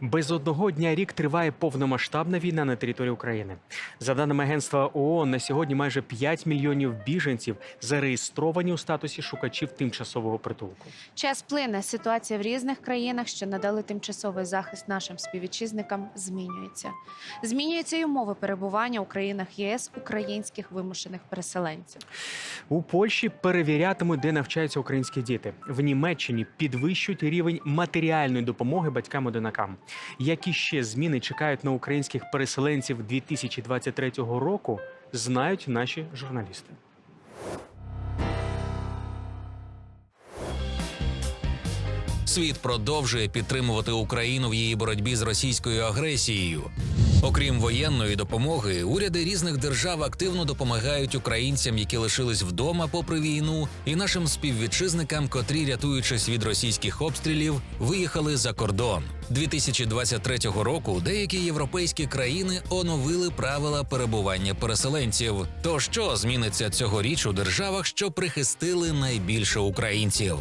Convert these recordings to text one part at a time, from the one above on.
Без одного дня рік триває повномасштабна війна на території України. За даними агентства ООН, на сьогодні майже 5 мільйонів біженців зареєстровані у статусі шукачів тимчасового притулку. Час плине. Ситуація в різних країнах, що надали тимчасовий захист нашим співвітчизникам, змінюється. Змінюються й умови перебування у країнах ЄС українських вимушених переселенців. У Польщі перевірятимуть, де навчаються українські діти. В Німеччині підвищують рівень матеріальної допомоги батькам-одинакам. Які ще зміни чекають на українських переселенців 2023 року, знають наші журналісти. Світ продовжує підтримувати Україну в її боротьбі з російською агресією. Окрім воєнної допомоги, уряди різних держав активно допомагають українцям, які лишились вдома попри війну, і нашим співвітчизникам, котрі, рятуючись від російських обстрілів, виїхали за кордон. 2023 року деякі європейські країни оновили правила перебування переселенців. То що зміниться цьогоріч у державах, що прихистили найбільше українців?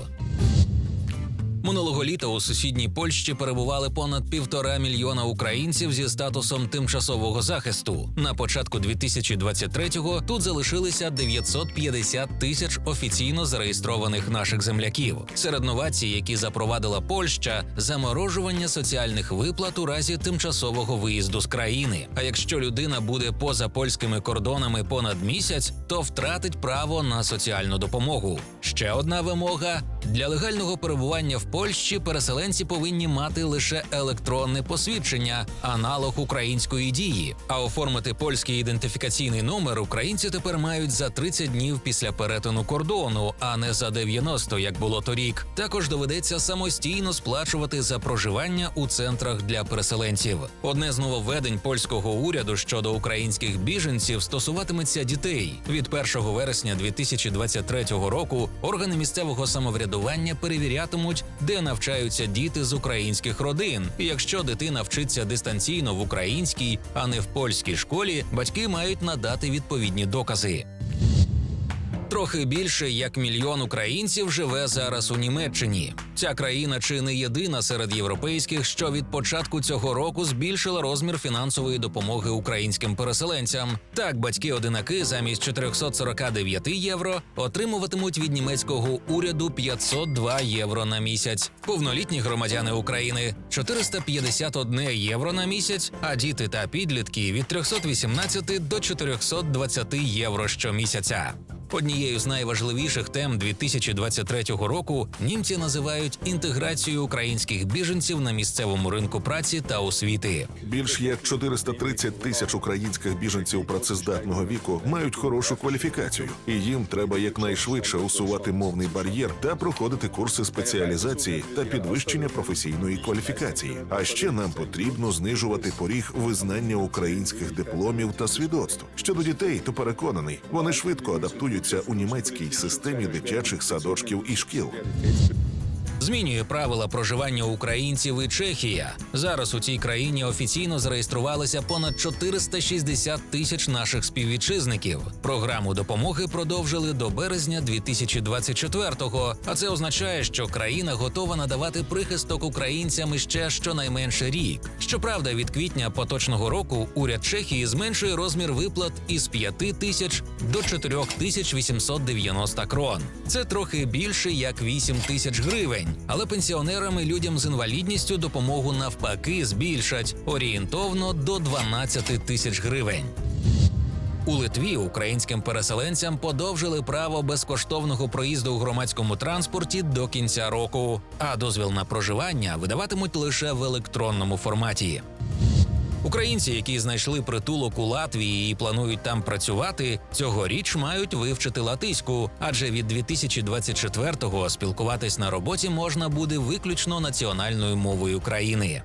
Минулого літа у сусідній Польщі перебували понад півтора мільйона українців зі статусом тимчасового захисту. На початку 2023-го тут залишилися 950 тисяч офіційно зареєстрованих наших земляків. Серед новацій, які запровадила Польща, заморожування соціальних виплат у разі тимчасового виїзду з країни. А якщо людина буде поза польськими кордонами понад місяць, то втратить право на соціальну допомогу. Ще одна вимога для легального перебування в Польщі переселенці повинні мати лише електронне посвідчення, аналог української дії. А оформити польський ідентифікаційний номер українці тепер мають за 30 днів після перетину кордону, а не за 90, як було торік. Також доведеться самостійно сплачувати за проживання у центрах для переселенців. Одне з нововведень польського уряду щодо українських біженців стосуватиметься дітей. Від 1 вересня 2023 року органи місцевого самоврядування перевірятимуть, де навчаються діти з українських родин. І якщо дитина вчиться дистанційно в українській, а не в польській школі, батьки мають надати відповідні докази. Трохи більше як мільйон українців живе зараз у Німеччині. Ця країна чи не єдина серед європейських, що від початку цього року збільшила розмір фінансової допомоги українським переселенцям. Так, батьки-одинаки замість 449 євро отримуватимуть від німецького уряду 502 євро на місяць. Повнолітні громадяни України 451 євро на місяць, а діти та підлітки від 318 до 420 євро щомісяця. Однією з найважливіших тем 2023 року німці називають інтеграцію українських біженців на місцевому ринку праці та освіти. Більш як 430 тисяч українських біженців працездатного віку мають хорошу кваліфікацію, і їм треба якнайшвидше усувати мовний бар'єр та проходити курси спеціалізації та підвищення професійної кваліфікації. А ще нам потрібно знижувати поріг визнання українських дипломів та свідоцтв. Щодо дітей, то переконаний, вони швидко адаптуються у німецькій системі дитячих садочків і шкіл. Змінює правила проживання українців і Чехія. Зараз у цій країні офіційно зареєструвалися понад 460 тисяч наших співвітчизників. Програму допомоги продовжили до березня 2024-го, А це означає, що країна готова надавати прихисток українцям іще щонайменше рік. Щоправда, від квітня поточного року уряд Чехії зменшує розмір виплат із 5 тисяч до 4 тисяч 890 крон. Це трохи більше як 8 тисяч гривень. Але пенсіонерам і людям з інвалідністю допомогу навпаки збільшать орієнтовно до 12 тисяч гривень. У Литві українським переселенцям подовжили право безкоштовного проїзду у громадському транспорті до кінця року, а дозвіл на проживання видаватимуть лише в електронному форматі. Українці, які знайшли притулок у Латвії і планують там працювати, цьогоріч мають вивчити латиську, адже від 2024-го спілкуватись на роботі можна буде виключно національною мовою країни.